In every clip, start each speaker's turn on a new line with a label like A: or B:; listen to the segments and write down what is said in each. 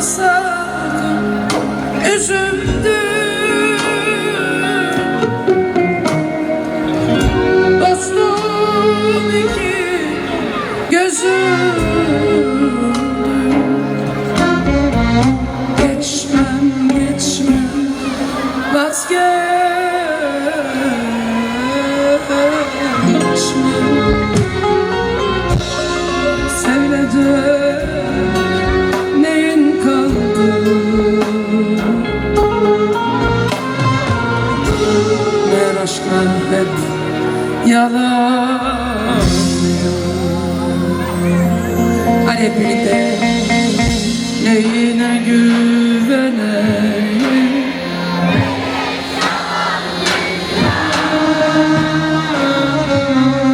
A: sakın üzüldüm. Dostum iki gözüm Geçmem geçmem vazgeçmem. Sevmeden Meğer aşklar hep yalan. Hadi hep birlikte. Neyine güveneyim?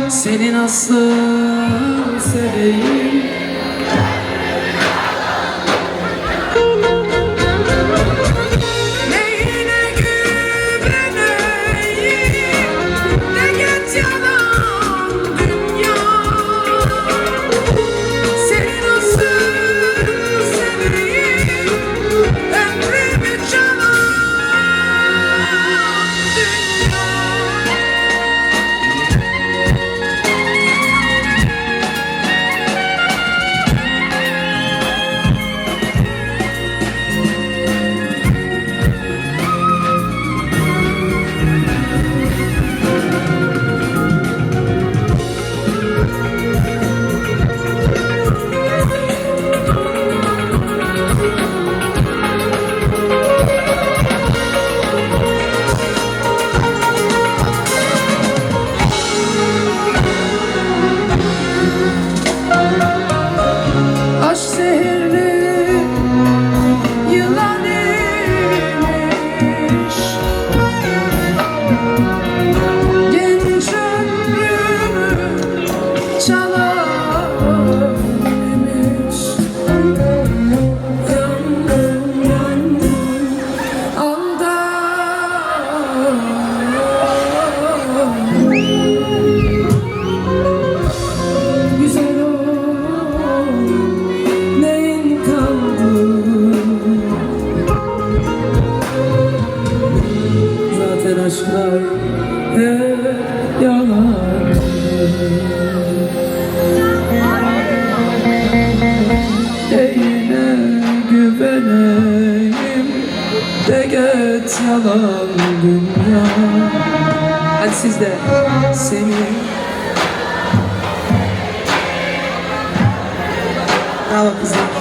A: Seni nasıl aşklar hep yalan. Neyine güveneyim de geç yalan dünya. Hadi siz de seni. Bravo kızlar